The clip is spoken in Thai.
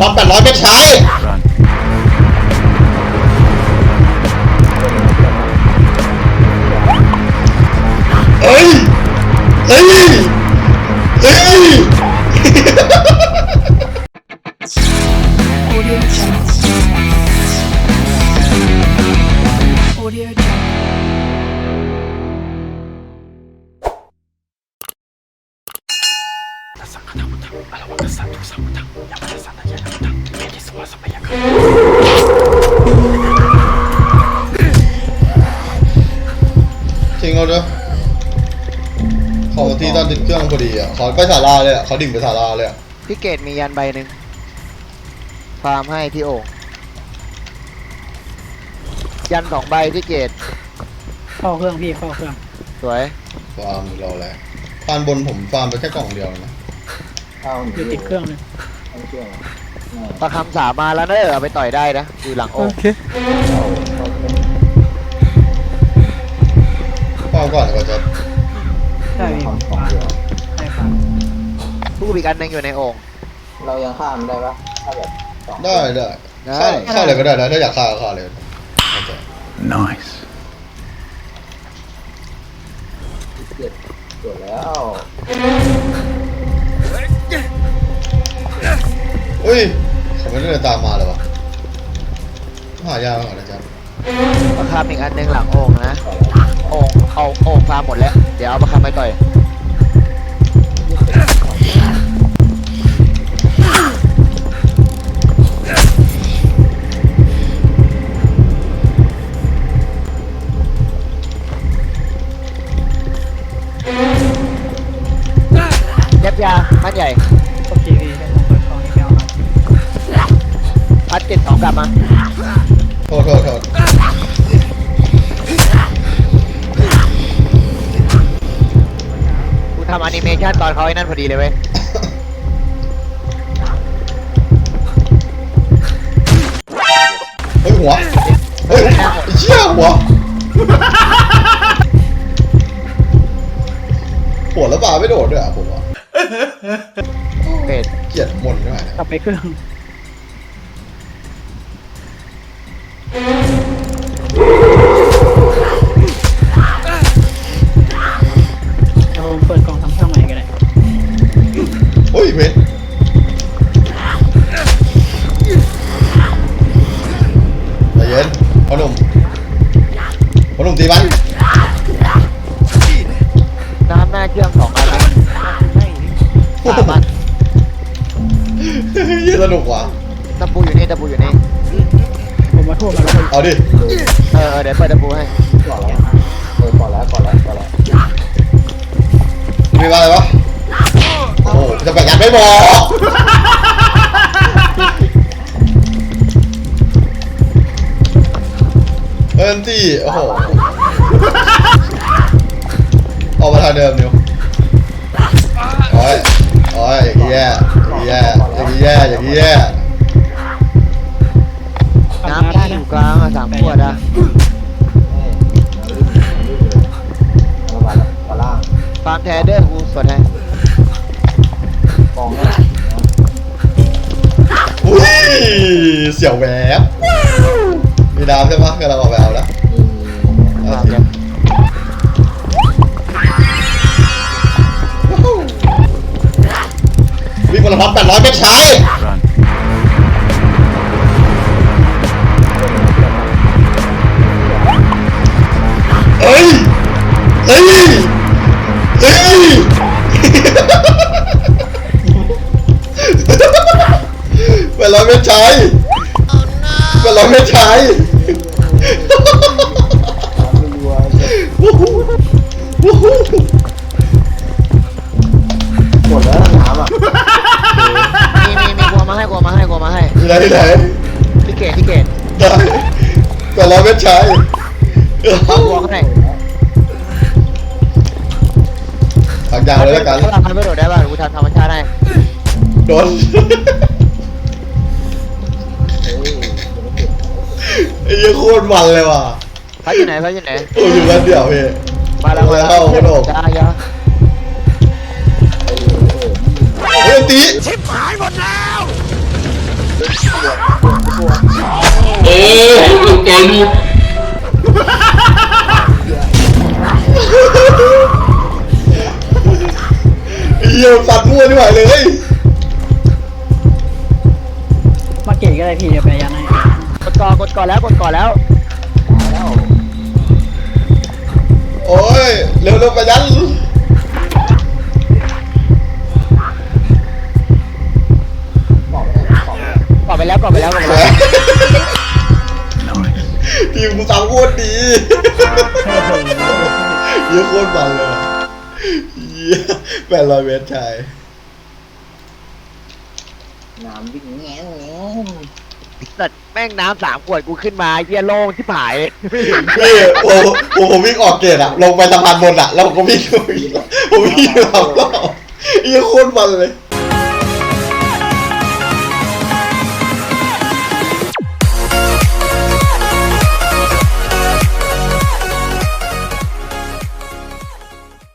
พันแปดร้อยไม่ใช้ ทิ้งเอาด้วยเขาที่ตอนติดเครื่องพอดีอะเขาไปศาลาเลยอะเขาดิ่งไปศาลาเลยอะพี่เกดมียันใบหนึ่งฟาร์มให้พี่โอ่งยันสองใบพี่เกดเข้าเครื่องพี่เข้าเครื่องสวยฟาร์มเราแหละฟาร์มบนผมฟาร์มไปแค่กล่องเดียวนะ อยู่ติดเครื่องเลยประคำสามมาแล้วเนอะเอาไปต่อยได้นะอยู่หลังโอ่งฟาร์มก่อนก็จะใช่พี่ฟ้าใช่ครับทูบอีกอันหนึงอยู่ในโอ่งเรายังข้ามได้ปะถ้าแบบสองได้ได้ได้ฆ่าฆ่าเลยก็ได้นะถ้าอยากฆ่าก็ฆ่าเลยโอเค Nice. เจ็ดจบแล้ว อุ้ยเขาไม่ได้เดินตามมาเลยวะหายากก่อนะจ๊ะประคำอีกอันหนึงหลังโอ่งนะโอ่งเอาโอ่งฟาร์มหมดแล้ว เดี๋ยวเอาประคำไปต่อยยับยาพัดใหญ่ กลับมาโทษโทษโทษกูทำแอนิเมชันตอนเขาไอ้นั่นพอดีเลยเว้ยเฮ้ยหัวเฮ้ยไอ้เชี่ยหัวหัวแล้วบาไม่โดดด้วยอะผมอะเป็ดเกลียดมนต์ด้วยนะกลับไปเครื่อง เดี๋ยวผมเปิดกล่องทำช่องใหม่ก็ได้เฮ้ยเพชรใจเย็นพ่อหนุ่มพ่อหนุ่มตีมันน้ำหน้าเชื่อมสองอันเลยสามอันยี่สนุกว่ะตะปูอยู่นี่ตะปูอยู่นี่ ผมมาทั่วมาแล้วเอาดิเออเออเดี๋ยวเปิดตะปูให้ก่อนแล้วเออก่อนแล้วก่อนแล้วก่อนแล้วมีอะไรวะโอ้โหจะแบ่งกันไม่บอกเอินตี้โอ้โหออกมาทางเดิมนิวโอ้ยโอ้ยอย่างนี้แย่อย่างนี้แย่อย่างนี้แย่อย่างนี้แย่กลับ น้ำด้ที่อนะยู่กลางอะสามขวดอะเอามาแล้วมาล่างฟาร์มแทเดอร์กูสดให้กองเนี่ยอุ้ยเสียวแหวบมีน้ำใช่ปะกำลังออกแล้ว ใช้แปดร้อยไม่ใช้รัวๆเจ็ดวู้ฮู้วู้ฮู้หมดแล้วน้ำอะมีมีมีกลัวมาให้กลัวมาให้กลัวมาให้อยู่ไหนที่ไหนพี่เกดพี่เกดได้แปดร้อยไม่ใช้เอากลัวข้างในทางยาวเลยแล้วกันถ้าเราทำไม่โดดได้ป่ะเดี๋ยวกูทำธรรมชาติให้โดน อ้เหี้ยโคตรมันเลยว่ะพัดอยู่ไหนพัดอยู่ไหนโอ้ยอยู่กันเดียวพี่มาแล้วมาแล้วเข้ากระโดดยายาเฮ้ยตีชิบหายหมดแล้วเออตายลูกเยี่ยมสัตว์มั่วนี่ไหวเลย มาเก่งก็ได้พี่เดี๋ยวไปยันให้ กดก่อนกดก่อนแล้วกดก่อนแล้วโอ้ยเร็วเร็วๆไปยันก่อนไปแล้วก่อนไปแล้วก่อนไปแล้วทีมกูสามโคตรดีเยอะโคตรมันเลยเยี่ยแปดร้อยเมตรชายน้ำวิ่งแง่ง แง่งสัตว์แม่งน้ำสามขวดกูขึ้นมาเฮียโล่งที่ผายพี่ผมผมผมวิ่งออกเกตอะลงไปสะพานบนอะแล้วผมก็วิ่งผมวิ่งผมวิ่งหลับก็เยี่ยโคตรมันเลย